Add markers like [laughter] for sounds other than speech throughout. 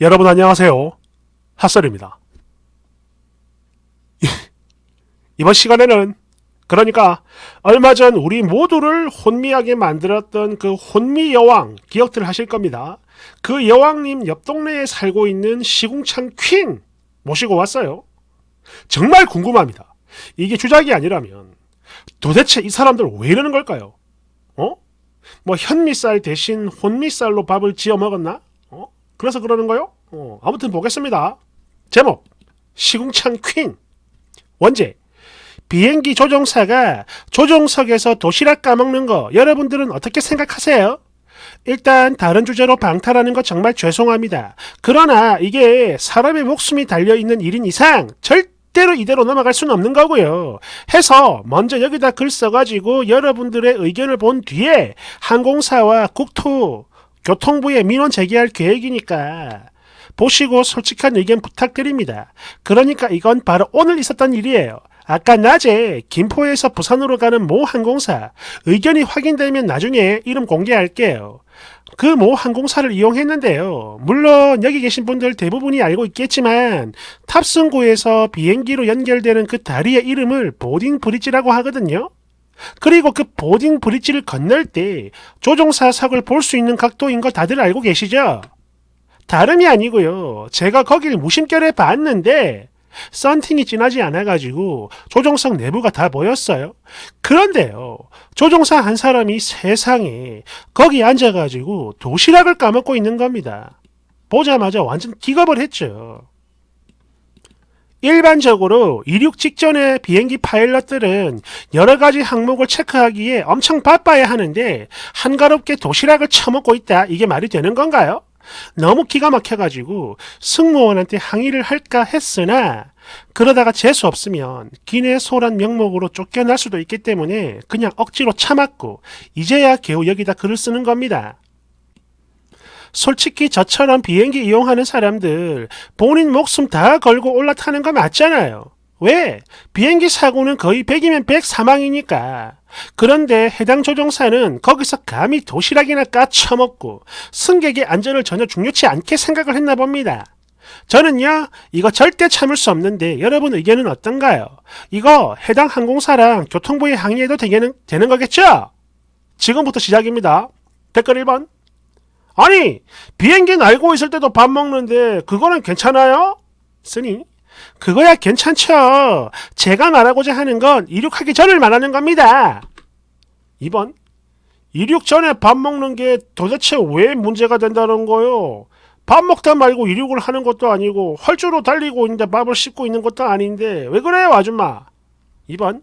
여러분 안녕하세요. 핫설입니다. [laughs] 이번 시간에는 그러니까 얼마 전 우리 모두를 혼미하게 만들었던 그 혼미 여왕 기억들 하실 겁니다. 그 여왕님 옆 동네에 살고 있는 시궁창 퀸 모시고 왔어요. 정말 궁금합니다. 이게 주작이 아니라면 도대체 이 사람들 왜 이러는 걸까요? 어? 뭐 현미쌀 대신 혼미쌀로 밥을 지어 먹었나? 어? 그래서 그러는 거요? 어, 아무튼 보겠습니다. 제목 시궁창 퀸 원제 비행기 조종사가 조종석에서 도시락 까먹는 거 여러분들은 어떻게 생각하세요? 일단 다른 주제로 방탈하는 거 정말 죄송합니다. 그러나 이게 사람의 목숨이 달려있는 일인 이상 절대로 이대로 넘어갈 수는 없는 거고요. 해서 먼저 여기다 글 써가지고 여러분들의 의견을 본 뒤에 항공사와 국토, 교통부에 민원 제기할 계획이니까 보시고 솔직한 의견 부탁드립니다. 그러니까 이건 바로 오늘 있었던 일이에요. 아까 낮에 김포에서 부산으로 가는 모 항공사 의견이 확인되면 나중에 이름 공개할게요. 그 모 항공사를 이용했는데요. 물론 여기 계신 분들 대부분이 알고 있겠지만 탑승구에서 비행기로 연결되는 그 다리의 이름을 보딩 브릿지라고 하거든요. 그리고 그 보딩 브릿지를 건널 때 조종사석을 볼 수 있는 각도인 거 다들 알고 계시죠? 다름이 아니고요. 제가 거길 무심결에 봤는데 썬팅이 진하지 않아가지고 조종석 내부가 다 보였어요. 그런데요. 조종사 한 사람이 세상에 거기 앉아가지고 도시락을 까먹고 있는 겁니다. 보자마자 완전 기겁을 했죠. 일반적으로 이륙 직전에 비행기 파일럿들은 여러 가지 항목을 체크하기에 엄청 바빠야 하는데 한가롭게 도시락을 처먹고 있다. 이게 말이 되는 건가요? 너무 기가 막혀가지고 승무원한테 항의를 할까 했으나 그러다가 재수 없으면 기내 소란 명목으로 쫓겨날 수도 있기 때문에 그냥 억지로 참았고 이제야 겨우 여기다 글을 쓰는 겁니다. 솔직히 저처럼 비행기 이용하는 사람들 본인 목숨 다 걸고 올라타는 거 맞잖아요. 왜? 비행기 사고는 거의 100이면 100 사망이니까. 그런데 해당 조종사는 거기서 감히 도시락이나 까쳐먹고 승객의 안전을 전혀 중요치 않게 생각을 했나 봅니다. 저는요, 이거 절대 참을 수 없는데 여러분 의견은 어떤가요? 이거 해당 항공사랑 교통부에 항의해도 되는, 되는 거겠죠? 지금부터 시작입니다. 댓글 1번. 아니, 비행기 날고 있을 때도 밥 먹는데 그거는 괜찮아요? 쓰니? 그거야 괜찮죠. 제가 말하고자 하는 건 이륙하기 전을 말하는 겁니다. 2번. 이륙 전에 밥 먹는 게 도대체 왜 문제가 된다는 거요? 밥 먹다 말고 이륙을 하는 것도 아니고 활주로 달리고 있는데 밥을 씹고 있는 것도 아닌데 왜 그래요 아줌마? 2번.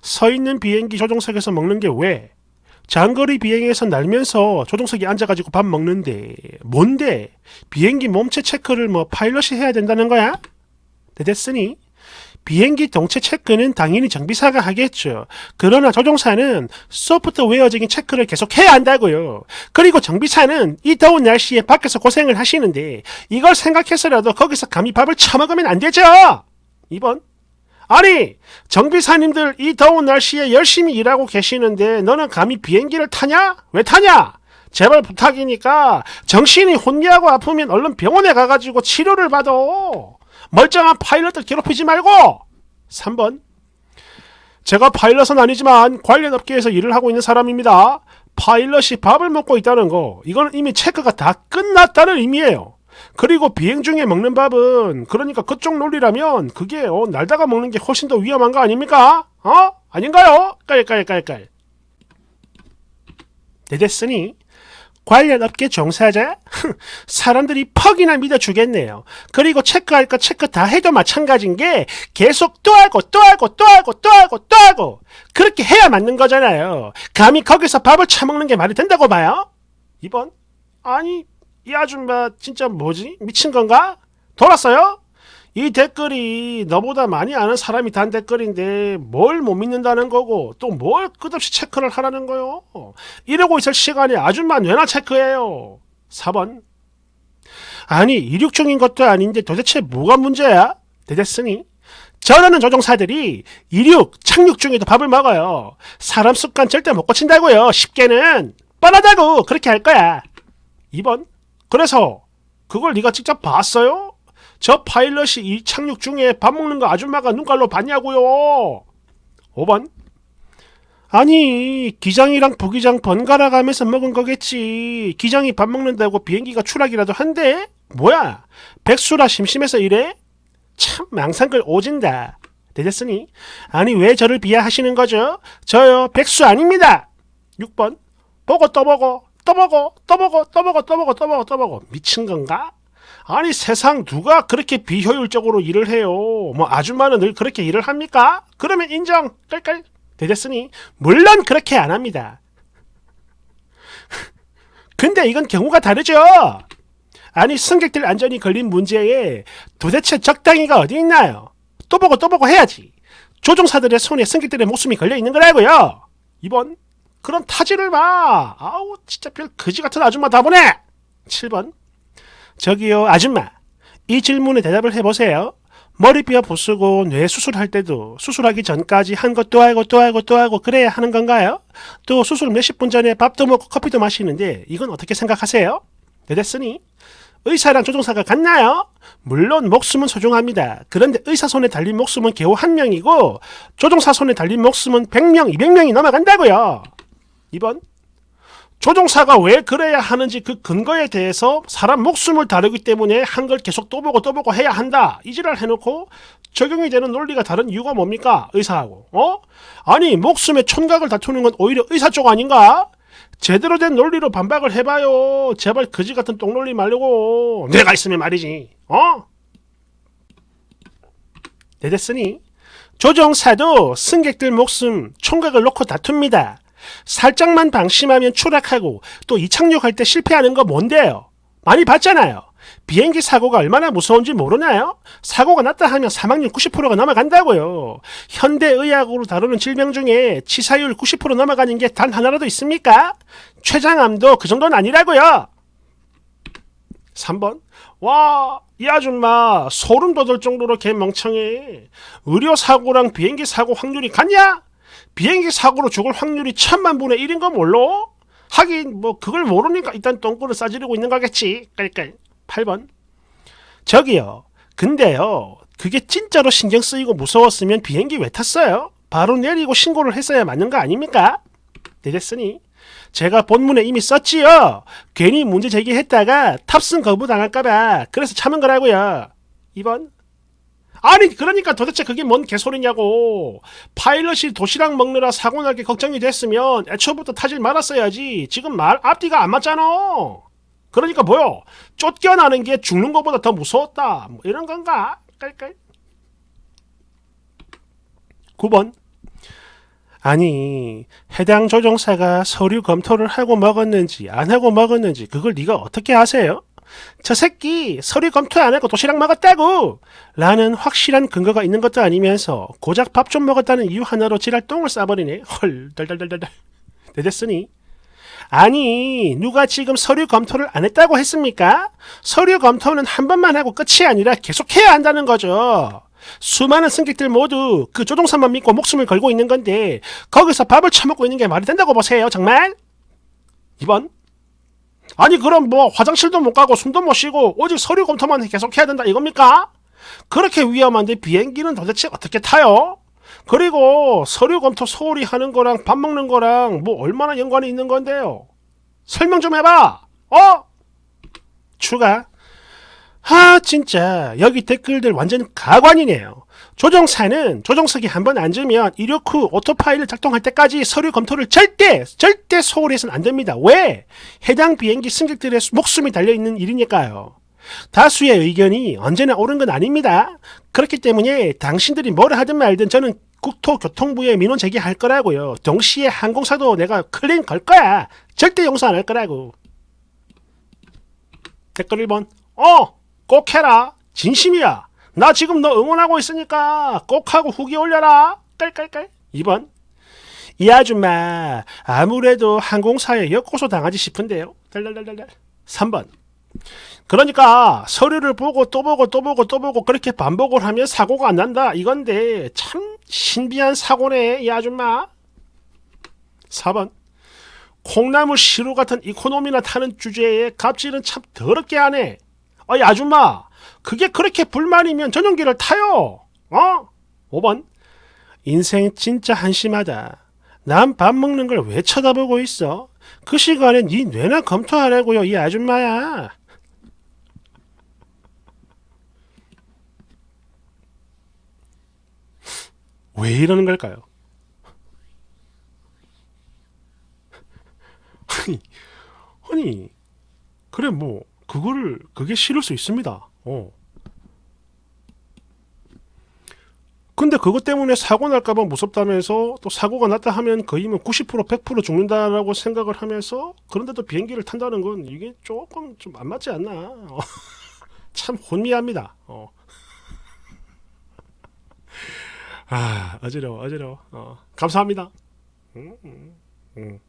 서 있는 비행기 조종석에서 먹는 게 왜? 장거리 비행에서 날면서 조종석에 앉아가지고 밥 먹는데 뭔데? 비행기 몸체 체크를 뭐 파일럿이 해야 된다는 거야? 네, 됐으니 비행기 동체 체크는 당연히 정비사가 하겠죠. 그러나 조종사는 소프트웨어적인 체크를 계속 해야 한다고요. 그리고 정비사는 이 더운 날씨에 밖에서 고생을 하시는데 이걸 생각해서라도 거기서 감히 밥을 처먹으면 안 되죠. 2번. 아니, 정비사님들 이 더운 날씨에 열심히 일하고 계시는데 너는 감히 비행기를 타냐? 왜 타냐? 제발 부탁이니까 정신이 혼미하고 아프면 얼른 병원에 가가지고 치료를 받아. 멀쩡한 파일럿들 괴롭히지 말고 3번 제가 파일럿은 아니지만 관련 업계에서 일을 하고 있는 사람입니다. 파일럿이 밥을 먹고 있다는 거 이거는 이미 체크가 다 끝났다는 의미예요. 그리고 비행 중에 먹는 밥은 그러니까 그쪽 논리라면 그게 어, 날다가 먹는 게 훨씬 더 위험한 거 아닙니까? 어? 아닌가요? 깔깔깔깔 네 됐으니 관련 업계 종사자? [laughs] 사람들이 퍽이나 믿어주겠네요. 그리고 체크할 거 체크 다 해도 마찬가지인 게 계속 또 하고 또 하고 또 하고 또 하고 또 하고 그렇게 해야 맞는 거잖아요. 감히 거기서 밥을 처먹는 게 말이 된다고 봐요? 2번? 아니 이 아줌마 진짜 뭐지? 미친 건가? 돌았어요? 이 댓글이 너보다 많이 아는 사람이 단 댓글인데 뭘 못 믿는다는 거고 또 뭘 끝없이 체크를 하라는 거요. 이러고 있을 시간에 아줌마 뇌나 체크해요. 4번. 아니 이륙 중인 것도 아닌데 도대체 뭐가 문제야? 대됐으니 저러는 조종사들이 이륙, 착륙 중에도 밥을 먹어요. 사람 습관 절대 못 고친다고요. 쉽게는 뻔하다고 그렇게 할 거야. 2번. 그래서 그걸 네가 직접 봤어요? 저 파일럿이 이 착륙 중에 밥 먹는 거 아줌마가 눈깔로 봤냐고요? 5번 아니 기장이랑 부기장 번갈아 가면서 먹은 거겠지 기장이 밥 먹는다고 비행기가 추락이라도 한대? 뭐야 백수라 심심해서 이래? 참 망상글 오진다 되셨으니 아니 왜 저를 비하하시는 거죠? 저요 백수 아닙니다 6번 보고 또 보고 또 보고 또 보고 또 보고 미친 건가? 아니 세상 누가 그렇게 비효율적으로 일을 해요 뭐 아줌마는 늘 그렇게 일을 합니까? 그러면 인정 깔깔 되셨으니 물론 그렇게 안 합니다. [laughs] 근데 이건 경우가 다르죠. 아니 승객들 안전이 걸린 문제에 도대체 적당히가 어디 있나요? 또 보고 또 보고 해야지. 조종사들의 손에 승객들의 목숨이 걸려 있는 거라고요. 이번 그럼 타지를 봐. 아우 진짜 별 거지 같은 아줌마 다 보네. 7번 저기요 아줌마 이 질문에 대답을 해보세요. 머리뼈 부수고 뇌 수술할 때도 수술하기 전까지 한것또 하고 또 하고 또 하고 그래야 하는 건가요? 또 수술 몇십 분 전에 밥도 먹고 커피도 마시는데 이건 어떻게 생각하세요? 네, 됐으니 의사랑 조종사가 같나요? 물론 목숨은 소중합니다. 그런데 의사 손에 달린 목숨은 겨우 한 명이고 조종사 손에 달린 목숨은 100명, 200명이 넘어간다고요. 2번 조종사가 왜 그래야 하는지 그 근거에 대해서 사람 목숨을 다루기 때문에 한 걸 계속 또 보고 또 보고 해야 한다. 이지랄 해놓고 적용이 되는 논리가 다른 이유가 뭡니까? 의사하고. 어? 아니 목숨의 촌각을 다투는 건 오히려 의사 쪽 아닌가? 제대로 된 논리로 반박을 해봐요. 제발 거지 같은 똥논리 말고 내가 있으면 말이지. 어? 네 됐으니 조종사도 승객들 목숨 총각을 놓고 다툽니다. 살짝만 방심하면 추락하고 또 이착륙할 때 실패하는 거 뭔데요? 많이 봤잖아요. 비행기 사고가 얼마나 무서운지 모르나요? 사고가 났다 하면 사망률 90%가 넘어간다고요. 현대의학으로 다루는 질병 중에 치사율 90% 넘어가는 게 단 하나라도 있습니까? 췌장암도 그 정도는 아니라고요. 3번 와, 이 아줌마 소름 돋을 정도로 개 멍청해. 의료 사고랑 비행기 사고 확률이 같냐? 비행기 사고로 죽을 확률이 천만 분의 1인 거 몰라? 하긴 뭐 그걸 모르니까 일단 똥꼬를 싸지르고 있는 거겠지. 깔깔. 8번. 저기요. 근데요. 그게 진짜로 신경 쓰이고 무서웠으면 비행기 왜 탔어요? 바로 내리고 신고를 했어야 맞는 거 아닙니까? 되겠으니 제가 본문에 이미 썼지요. 괜히 문제 제기했다가 탑승 거부 당할까봐 그래서 참은 거라고요. 2번. 아니 그러니까 도대체 그게 뭔 개소리냐고. 파일럿이 도시락 먹느라 사고 날 게 걱정이 됐으면 애초부터 타질 말았어야지. 지금 말 앞뒤가 안 맞잖아. 그러니까 뭐요? 쫓겨나는 게 죽는 것보다 더 무서웠다. 뭐 이런 건가? 깔깔. 9번. 아니 해당 조종사가 서류 검토를 하고 먹었는지 안 하고 먹었는지 그걸 네가 어떻게 아세요? 저 새끼 서류 검토 안 하고 도시락 먹었다고! 라는 확실한 근거가 있는 것도 아니면서 고작 밥 좀 먹었다는 이유 하나로 지랄 똥을 싸버리네. 헐 덜덜덜덜 되됐으니? 아니 누가 지금 서류 검토를 안 했다고 했습니까? 서류 검토는 한 번만 하고 끝이 아니라 계속해야 한다는 거죠. 수많은 승객들 모두 그 조종사만 믿고 목숨을 걸고 있는 건데 거기서 밥을 처먹고 있는 게 말이 된다고 보세요 정말? 2번 아니 그럼 뭐 화장실도 못 가고 숨도 못 쉬고 오직 서류 검토만 계속 해야 된다 이겁니까? 그렇게 위험한데 비행기는 도대체 어떻게 타요? 그리고 서류 검토 소홀히 하는 거랑 밥 먹는 거랑 뭐 얼마나 연관이 있는 건데요? 설명 좀 해봐. 어? 추가. 아 진짜 여기 댓글들 완전 가관이네요. 조종사는 조종석에 한번 앉으면 이륙 후 오토파일을 작동할 때까지 서류 검토를 절대 절대 소홀히 해서는 안 됩니다. 왜? 해당 비행기 승객들의 목숨이 달려있는 일이니까요. 다수의 의견이 언제나 옳은 건 아닙니다. 그렇기 때문에 당신들이 뭐를 하든 말든 저는 국토교통부에 민원 제기할 거라고요. 동시에 항공사도 내가 클린 걸 거야. 절대 용서 안 할 거라고. 댓글 1번. 어! 꼭 해라. 진심이야. 나 지금 너 응원하고 있으니까 꼭 하고 후기 올려라. 깔깔깔. 2번. 이 아줌마 아무래도 항공사에 엮고서 당하지 싶은데요. 달달달달달. 3번. 그러니까 서류를 보고 또 보고 또 보고 또 보고 그렇게 반복을 하면 사고가 안 난다 이건데 참 신비한 사고네 이 아줌마 4번 콩나물 시루 같은 이코노미나 타는 주제에 갑질은 참 더럽게 하네 어이 아줌마 그게 그렇게 불만이면 전용기를 타요. 어? 5번. 인생 진짜 한심하다. 남밥 먹는 걸 왜 쳐다보고 있어? 그 시간에 네 뇌나 검토하라고요 이 아줌마야. 왜 이러는 걸까요? 아니, 아니, 그래 뭐 그거를 그게 싫을 수 있습니다. 어. 근데 그것 때문에 사고 날까봐 무섭다면서 또 사고가 났다 하면 거의 뭐 90% 100% 죽는다라고 생각을 하면서 그런데도 비행기를 탄다는 건 이게 조금 좀 안 맞지 않나? 어. [laughs] 참 혼미합니다. 어. 아 어지러워 어지러워. 어. 감사합니다. 음, 음, 음.